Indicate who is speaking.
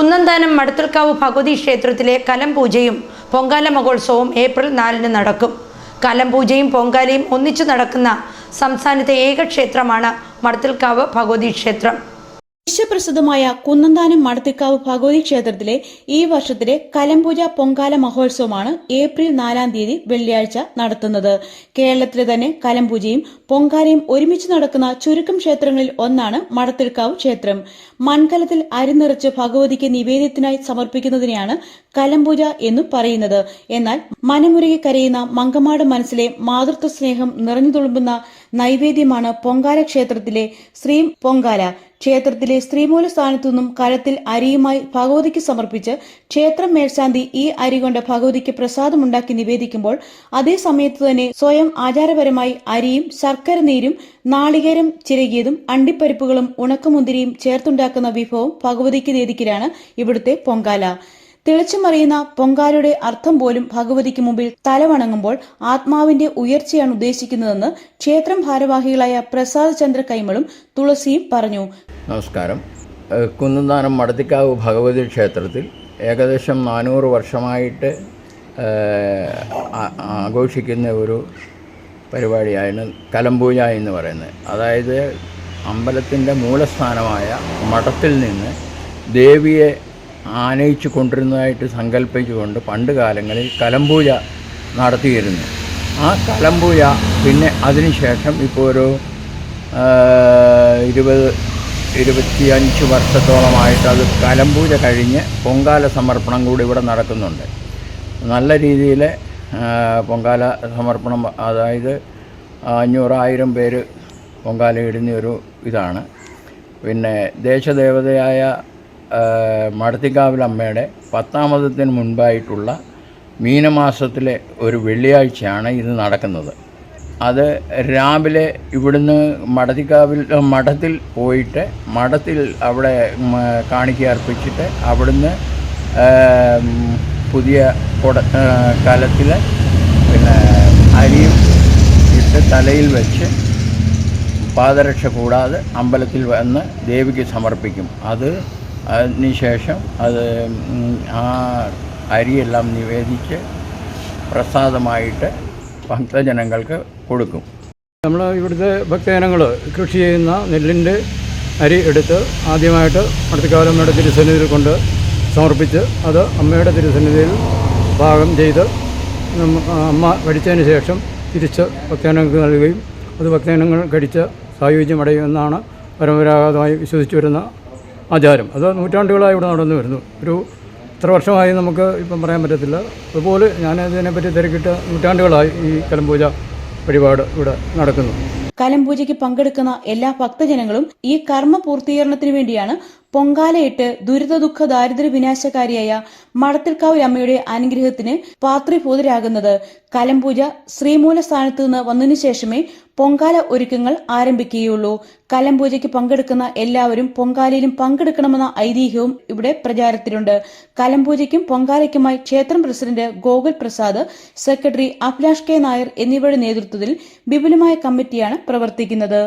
Speaker 1: കുന്നന്താനം മടത്തുൽക്കാവ് ഭഗവതി ക്ഷേത്രത്തിലെ കലം പൂജയും പൊങ്കാല മഹോത്സവവും ഏപ്രിൽ നാലിന് നടക്കും. കലം പൂജയും പൊങ്കാലയും ഒന്നിച്ചു നടക്കുന്ന സംസ്ഥാനത്തെ ഏക ക്ഷേത്രമാണ് മടത്തുൽക്കാവ് ഭഗവതി ക്ഷേത്രം.
Speaker 2: വിശ്വപ്രസിദ്ധമായ കുന്നന്താനം മടത്തിക്കാവ് ഭഗവതി ക്ഷേത്രത്തിലെ ഈ വർഷത്തിലെ കലംപൂജ പൊങ്കാല മഹോത്സവമാണ് ഏപ്രിൽ നാലാം തീയതി വെള്ളിയാഴ്ച നടത്തുന്നത്. കേരളത്തിലെ തന്നെ കലംപൂജയും പൊങ്കാലയും ഒരുമിച്ച് നടക്കുന്ന ചുരുക്കം ക്ഷേത്രങ്ങളിൽ ഒന്നാണ് മടത്തിൽക്കാവ് ക്ഷേത്രം. മൺകലത്തിൽ അരി നിറച്ച് ഭഗവതിക്ക് നിവേദ്യത്തിനായി സമർപ്പിക്കുന്നതിനെയാണ് കലംപൂജ എന്നു പറയുന്നത്. എന്നാൽ മനമുരുകി കരയുന്ന മങ്കമാട് മനസ്സിലെ മാതൃത്വ സ്നേഹം നിറഞ്ഞു തുളുമ്പുന്ന നൈവേദ്യമാണ് പൊങ്കാല ക്ഷേത്രത്തിലെ ശ്രീ പൊങ്കാല. ക്ഷേത്രത്തിലെ സ്ത്രീമൂല സ്ഥാനത്തു നിന്നും കലത്തിൽ അരിയുമായി ഭഗവതിക്ക് സമർപ്പിച്ച് ക്ഷേത്രം മേൽശാന്തി ഈ അരി കൊണ്ട് ഭഗവതിക്ക് പ്രസാദമുണ്ടാക്കി നിവേദിക്കുമ്പോൾ അതേ സമയത്ത് തന്നെ സ്വയം ആചാരപരമായി അരിയും ശർക്കര നീരും നാളികേരം ചിരകിയതും അണ്ടിപ്പരിപ്പുകളും ഉണക്കമുന്തിരിയും ചേർത്തുണ്ടാക്കുന്ന വിഭവം ഭഗവതിക്ക് നേദിക്കലാണ് ഇവിടുത്തെ പൊങ്കാല. തിളച്ചുമറിയുന്ന പൊങ്കാലയുടെ അർത്ഥം പോലും ഭഗവതിക്ക് മുമ്പിൽ തലവണങ്ങുമ്പോൾ ആത്മാവിന്റെ ഉയർച്ചയാണ് ഉദ്ദേശിക്കുന്നതെന്ന് ക്ഷേത്രം ഭാരവാഹികളായ പ്രസാദ് ചന്ദ്ര കൈമളും തുളസിയും പറഞ്ഞു.
Speaker 3: നമസ്കാരം. കുന്നന്താനം മടത്തിക്കാവ് ഭഗവതി ക്ഷേത്രത്തിൽ ഏകദേശം നാനൂറ് വർഷമായിട്ട് ആഘോഷിക്കുന്ന ഒരു പരിപാടിയാണ് കലംപൂജ എന്ന് പറയുന്നത്. അതായത് അമ്പലത്തിന്റെ മൂലസ്ഥാനമായ മഠത്തിൽ നിന്ന് ദേവിയെ ആനയിച്ചു കൊണ്ടിരുന്നതായിട്ട് സങ്കല്പിച്ചുകൊണ്ട് പണ്ട് കാലങ്ങളിൽ കലംപൂജ നടത്തിയിരുന്നു. ആ കലംപൂജ പിന്നെ അതിനുശേഷം ഇപ്പോൾ ഒരു ഇരുപത് ഇരുപത്തിയഞ്ച് വർഷത്തോളമായിട്ട് അത് കലമ്പൂജ കഴിഞ്ഞ് പൊങ്കാല സമർപ്പണം കൂടി ഇവിടെ നടക്കുന്നുണ്ട്. നല്ല രീതിയിൽ പൊങ്കാല സമർപ്പണം അതായത് അഞ്ഞൂറായിരം പേര് പൊങ്കാല ഇടുന്ന ഒരു ഇതാണ്. പിന്നെ ദേശദേവതയായ മടത്തിക്കാവിലമ്മയുടെ പത്താമതത്തിന് മുൻപായിട്ടുള്ള മീനമാസത്തിലെ ഒരു വെള്ളിയാഴ്ചയാണ് ഇത് നടക്കുന്നത്. അത് രാവിലെ ഇവിടുന്ന് മടത്തിക്കാവിൽ മഠത്തിൽ പോയിട്ട് മഠത്തിൽ അവിടെ കാണിക്ക അർപ്പിച്ചിട്ട് അവിടുന്ന് പുതിയ കൊട കലത്തിൽ പിന്നെ അരിയും ഇട്ട് തലയിൽ വെച്ച് പാദരക്ഷ കൂടാതെ അമ്പലത്തിൽ വന്ന് ദേവിക്ക് സമർപ്പിക്കും. അത് അതിനുശേഷം അത് ഉം, ആ അരിയെല്ലാം നിവേദിച്ച് പ്രസാദമായിട്ട് ഭക്തജനങ്ങൾക്ക് കൊടുക്കും.
Speaker 4: നമ്മൾ ഇവിടുത്തെ ഭക്തജനങ്ങൾ കൃഷി ചെയ്യുന്ന നെല്ലിന്റെ അരി എടുത്ത് ആദ്യമായിട്ട് അടുത്തക്കാലമ്മയുടെ തിരുസന്നിധിയിൽ കൊണ്ട് സമർപ്പിച്ച് അത് അമ്മയുടെ തിരുസന്നിധിയിൽ പാകം ചെയ്ത് അമ്മ കഴിച്ചതിന് ശേഷം തിരിച്ച് ഭക്തജനങ്ങൾക്ക് നൽകുകയും അത് ഭക്തജനങ്ങൾ കഴിച്ച് സായുജ്യമടയുമെന്നാണ് പരമ്പരാഗതമായി വിശ്വസിച്ചു വരുന്ന ആചാരം. അത് നൂറ്റാണ്ടുകളായി ഇവിടെ നടന്നു വരുന്നു. ഒരു എത്ര വർഷമായി നമുക്ക് ഇപ്പം പറയാൻ പറ്റത്തില്ല. അതുപോലെ ഞാൻ ഇതിനെപ്പറ്റി തിരക്കിട്ട് നൂറ്റാണ്ടുകളായി ഈ കലംപൂജ വഴിപാട് ഇവിടെ നടക്കുന്നു.
Speaker 2: കലംപൂജയ്ക്ക് പങ്കെടുക്കുന്ന എല്ലാ ഭക്തജനങ്ങളും ഈ കർമ്മ പൂർത്തീകരണത്തിന് വേണ്ടിയാണ് പൊങ്കാലയിട്ട് ദുരിത ദുഃഖ ദാരിദ്ര്യ വിനാശകാരിയായ മടത്തിൽക്കാവിൽ അമ്മയുടെ അനുഗ്രഹത്തിന് പാത്രീഭൂതരാകുന്നത്. കലംപൂജ ശ്രീമൂല സ്ഥാനത്ത് നിന്ന് വന്നതിനു ശേഷമേ പൊങ്കാല ഒരുക്കങ്ങൾ ആരംഭിക്കുകയുള്ളൂ. കലംപൂജയ്ക്ക് പങ്കെടുക്കുന്ന എല്ലാവരും പൊങ്കാലയിലും പങ്കെടുക്കണമെന്ന ഐതിഹ്യവും ഇവിടെ പ്രചാരത്തിലുണ്ട്. കലംപൂജയ്ക്കും പൊങ്കാലയ്ക്കുമായി ക്ഷേത്രം president Gokul Prasad secretary Abhilash K Nair എന്നിവരുടെ നേതൃത്വത്തിൽ വിപുലമായ കമ്മിറ്റിയാണ് പ്രവർത്തിക്കുന്നത്